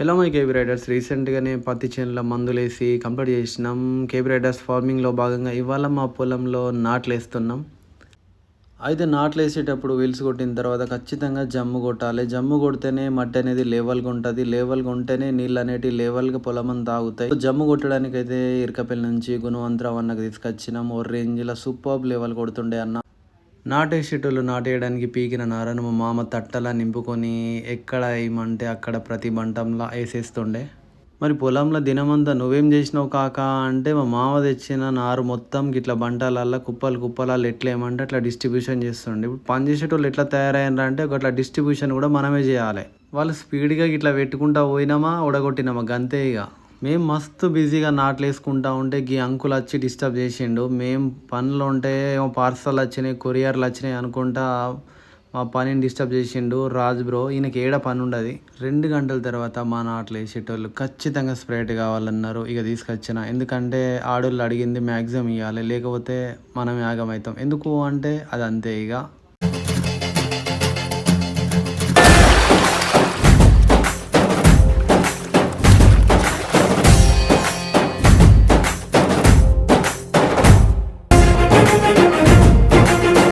Hello my KB riders రీసెంట్గానే పత్తి చేనులో మందులేసి కంప్లీట్ చేసినాం. కేబీ రైడర్స్ ఫార్మింగ్లో భాగంగా ఇవాళ మా పొలంలో నాట్లు వేస్తున్నాం అయితే నాట్లు వేసేటప్పుడు వీల్స్ కొట్టిన తర్వాత ఖచ్చితంగా జమ్ము కొట్టాలి. జమ్ము కొడితేనే మట్టి అనేది లేవల్గా ఉంటుంది. లేవల్గా ఉంటేనే నీళ్ళు అనేటివి లేవల్గా పొలం అంతా తాగుతాయి జమ్ము కొట్టడానికి అయితే ఇరకపల్లి నుంచి గుణవంతరావు అన్నకు తీసుకొచ్చినాం. ఓ రేంజ్లో సూపర్ లెవెల్ కొడుతుండే అన్న. నాటేసేటోళ్ళు నాటేయడానికి పీకిన నారను మా మామ తట్టలా నింపుకొని ఎక్కడ వేయమంటే అక్కడ ప్రతి బంటంలా వేసేస్తుండే. మరి పొలంలో దినమంతా నువ్వేం చేసినావు కాక అంటే మా మామ తెచ్చిన నారు మొత్తం ఇట్లా బంటాలల్లో కుప్పలు కుప్పలాలు ఎట్లా ఏమంటే అట్లా డిస్ట్రిబ్యూషన్ చేస్తుండే. ఇప్పుడు పని చేసేటోళ్ళు ఎట్లా తయారయ్యారు అంటే అట్లా డిస్ట్రిబ్యూషన్ కూడా మనమే చేయాలి. వాళ్ళు స్పీడ్గా ఇట్లా పెట్టుకుంటా పోయినామా ఉడగొట్టినామా గంతే ఇక మేము మస్తు బిజీగా నాట్లు వేసుకుంటా ఉంటే గీ అంకుల్ వచ్చి డిస్టర్బ్ చేసిండు. మేము పనులు ఉంటే ఏమో పార్సల్ వచ్చినాయి కొరియర్లు వచ్చినాయి అనుకుంటా మా పనిని డిస్టర్బ్ చేసిండు రాజ్ బ్రో. ఈయనకి ఏడ పని ఉండదు రెండు గంటల తర్వాత మా నాట్లు వేసేటోళ్ళు ఖచ్చితంగా స్ప్రైట్ కావాలన్నారు. ఇక తీసుకొచ్చిన. ఎందుకంటే ఆడోళ్ళు అడిగింది మ్యాక్సిమం ఇవ్వాలి లేకపోతే మనం యాగమవుతాం ఎందుకు అంటే అది అంతే ఇక